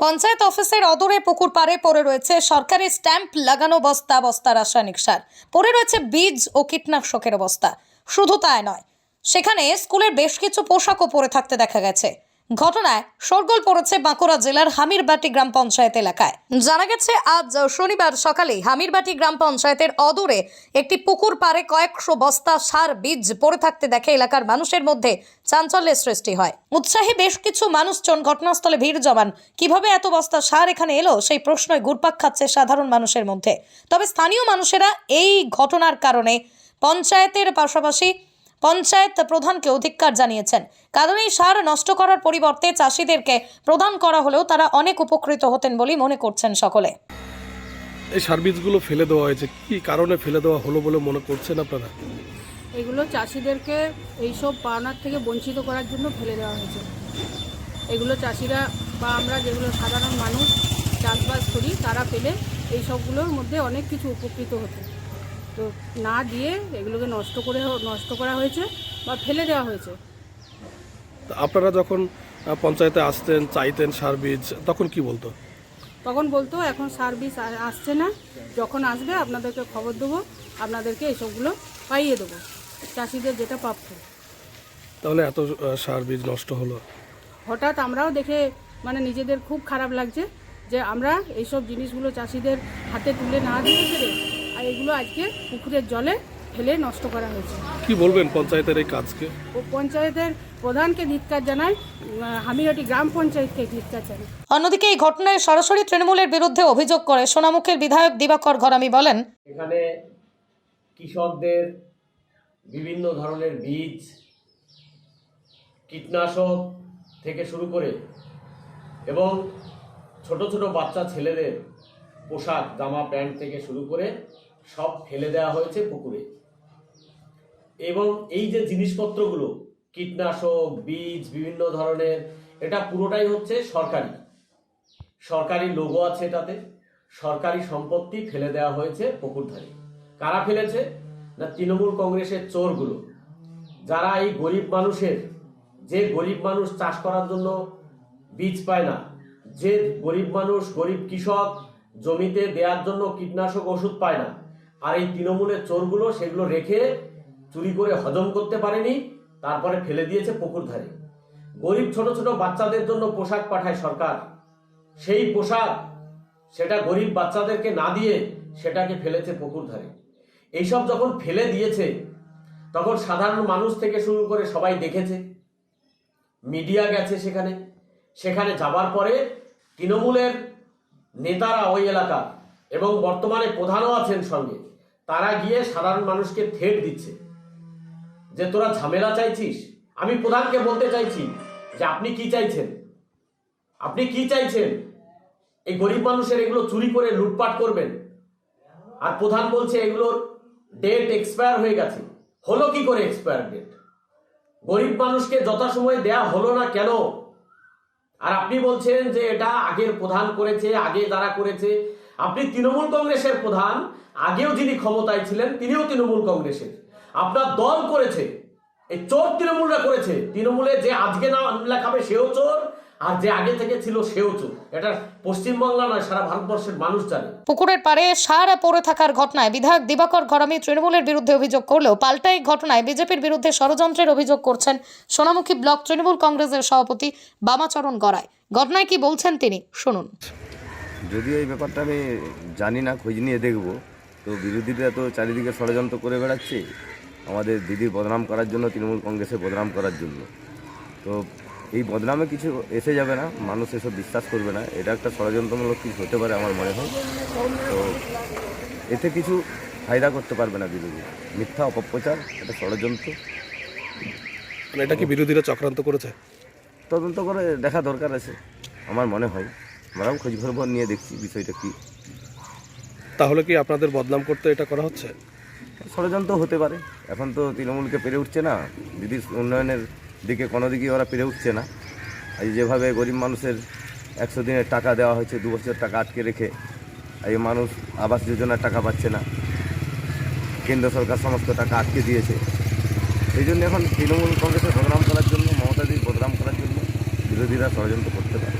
পঞ্চায়েত অফিসের অদূরে পুকুর পাড়ে পড়ে রয়েছে সরকারি স্ট্যাম্প লাগানো বস্তা বস্তা রাসায়নিক সার। পড়ে রয়েছে বীজ ও কীটনাশকের অবস্থা শুধু তাই নয়, সেখানে স্কুলের বেশ কিছু পোশাকও পরে থাকতে দেখা গেছে। ঘটনায় শোরগোল পড়েছে বাঁকুড়া জেলার হামিরবাটি গ্রাম পঞ্চায়েত এলাকায়। জানা গেছে, আজ শনিবার সকালে হামিরবাটি গ্রাম পঞ্চায়েতের অদূরে একটি পুকুর পাড়ে কয়েকশো বস্তা সার বীজ পড়ে থাকতে দেখে এলাকার মানুষের মধ্যে চাঞ্চল্যের সৃষ্টি হয়। উৎসাহী বেশ কিছু মানুষজন ঘটনাস্থলে ভিড় জমান। কীভাবে এত বস্তা সার এখানে এলো, সেই প্রশ্নই ঘুরপাক খাচ্ছে সাধারণ মানুষের মধ্যে। তবে স্থানীয় মানুষেরা এই ঘটনার কারণে পঞ্চায়েতের পাশাপাশি পঞ্চায়েত প্রধানকে অধিকার জানিয়েছেন। কারণ এই সার নষ্ট করার পরিবর্তে চাষিদেরকে প্রদান করা হলেও তারা অনেক উপকৃত হতেন বলেই মনে করছেন সকলে। এই সার্ভিসগুলো ফেলে দেওয়া হয়েছে। কি কারণে ফেলে দেওয়া হলো বলে মনে করছেন আপনারা? এগুলো চাষিদেরকে এইসব পাওনার থেকে বঞ্চিত করার জন্য ফেলে দেওয়া হয়েছে। এগুলো চাষিরা বা আমরা যেগুলো সাধারণ মানুষ চাষবাস করি তারা পেলে এই সবগুলোর মধ্যে অনেক কিছু উপকৃত হতো। তো না দিয়ে এগুলোকে নষ্ট করে নষ্ট করা হয়েছে বা ফেলে দেওয়া হয়েছে। তা আপনারা যখন পঞ্চায়েতে আসতেন চাইতেন সার বীজ তখন কি বলতো? তখন বলতো এখন সার বীজ আসছে না। যখন আসবে আপনাদেরকে খবর দেবো আপনাদেরকে এইসবগুলো পাইয়ে দেবো। চাষিদের যেটা প্রাপ্য। তাহলে এত সার বীজ নষ্ট হলো। হঠাৎ আমরাও দেখে মানে নিজেদের খুব খারাপ লাগছে যে আমরা এইসব জিনিসগুলো চাষিদের হাতে তুলে না দিয়ে আর এগুলো আজকে পুকুরের জলে ফেলে নষ্ট করা হয়েছে। কি বলবেন পঞ্চায়েতের এই কাজকে? ও পঞ্চায়েতের প্রধানকে ধিক্কার জানাই উম, হামিরহাটি গ্রাম পঞ্চায়েতকে ধিক্কার জানাই। অন্যদিকে এই ঘটনায় সরাসরি তৃণমূলের বিরুদ্ধে অভিযোগ করে সোনামুখের বিধায়ক দিবাকর ঘরামি বলেন এখানে কৃষকদের বিভিন্ন ধরনের বীজ কীটনাশক থেকে শুরু করে এবং ছোট ছোট বাচ্চা ছেলেদের পোশাক জামা প্যান্ট থেকে শুরু করে সব ফেলে দেওয়া হয়েছে পুকুরে। এবং এই যে জিনিসপত্রগুলো, কীটনাশক, বীজ, বিভিন্ন ধরনের, এটা পুরোটাই হচ্ছে সরকারি। সরকারি লোগো আছে এটাতে। সরকারি সম্পত্তি ফেলে দেওয়া হয়েছে পুকুর ধারে। কারা ফেলেছে? না তৃণমূল কংগ্রেসের চোরগুলো। যারা এই গরিব মানুষের, যে গরিব মানুষ চাষ করার জন্য বীজ পায় না, যে গরিব মানুষ, গরিব কৃষক জমিতে দেওয়ার জন্য কীটনাশক ওষুধ পায় না আর এই তৃণমূলের চোরগুলো সেগুলো রেখে চুরি করে হজম করতে পারেনি, তারপরে ফেলে দিয়েছে পুকুর ধারে গরিব ছোট ছোট বাচ্চাদের জন্য পোশাক পাঠায় সরকার। সেই পোশাক সেটা গরিব বাচ্চাদেরকে না দিয়ে সেটাকে ফেলেছে পুকুর ধারে এইসব যখন ফেলে দিয়েছে, তখন সাধারণ মানুষ থেকে শুরু করে সবাই দেখেছে। মিডিয়া গেছে সেখানে। সেখানে যাবার পরে তৃণমূলের নেতারা ওই এলাকা এবং বর্তমানে প্রধানও আছেন সঙ্গে। তারা গিয়ে সাধারণ মানুষকে থেট দিচ্ছে। যে তোরা ঝামেলা চাইছিস, আমি প্রধানকে বলতে চাইছি যে আপনি কি চাইছেন? আপনি কি চাইছেন? এই গরিব মানুষের এগুলো চুরি করে লুটপাট করবেন। আর প্রধান বলছে এগুলোর ডেট এক্সপায়ার হয়ে গেছে। হলো কি করে এক্সপায়ার ডেট গরিব মানুষকে যথাসময়ে দেয়া হলো না কেন? আর আপনি বলছেন যে এটা আগের প্রধান করেছে, আগে যারা করেছে আপনি তৃণমূল কংগ্রেসের প্রধান, আগেও যিনি ক্ষমতায় ছিলেন, তিনিও তৃণমূল কংগ্রেসের। আপনার দল করেছে, এই চোর তৃণমূলরা করেছে, তৃণমূলে যে আজকে নাম লেখাবে সেও চোর, আর যে আগে থেকে ছিল সেও চোর। এটা পশ্চিমবাংলা নয়, সারা ভারতবর্ষের মানুষ জানে। পুকুরের পাড়ে সার পড়ে থাকার ঘটনায় বিধায়ক দিবাকর ঘরামি তৃণমূলের বিরুদ্ধে অভিযোগ করলেও পাল্টা এই ঘটনায় বিজেপির বিরুদ্ধে ষড়যন্ত্রের অভিযোগ করছেন সোনামুখী ব্লক তৃণমূল কংগ্রেসের সভাপতি বামাচরণ গড়াই। ঘটনায় কি বলছেন তিনি? শুনুন। যদিও এই ব্যাপারটা আমি জানি না খোঁজ নিয়ে দেখব। তো বিরোধীরা তো চারিদিকে ষড়যন্ত্র করে বেড়াচ্ছে। আমাদের দিদির বদনাম করার জন্য তৃণমূল কংগ্রেসে বদনাম করার জন্য। তো এই বদনামে কিছু এসে যাবে না মানুষ এসব বিশ্বাস করবে না। এটা একটা ষড়যন্ত্রমূলক কিছু হতে পারে আমার মনে হয়। তো এতে কিছু ফায়দা করতে পারবে না বিরোধী। মিথ্যা অপপ্রচার এটা ষড়যন্ত্র। মানে এটা কি বিরোধীরা চক্রান্ত করেছে? তদন্ত করে দেখা দরকার আছে আমার মনে হয়। আমরাও খোঁজ খবর নিয়ে দেখছি বিষয়টা কী। তাহলে কি আপনাদের বদনাম করতে এটা করা হচ্ছে? ষড়যন্ত্র হতে পারে। এখন তো তৃণমূলকে পেরে উঠছে না। দিদির উন্নয়নের দিকে কোনো দিকে ওরা পেরে উঠছে না। আজ যেভাবে গরিব মানুষের একশো দিনের টাকা দেওয়া হয়েছে দু বছর টাকা আটকে রেখে এই মানুষ আবাস যোজনার টাকা পাচ্ছে না। কেন্দ্র সরকার সমস্ত টাকা আটকে দিয়েছে। সেই জন্য এখন তৃণমূল কংগ্রেসের বদনাম করার জন্য মমতা দিদির বদনাম করার জন্য বিরোধীরা ষড়যন্ত্র করতে পারে।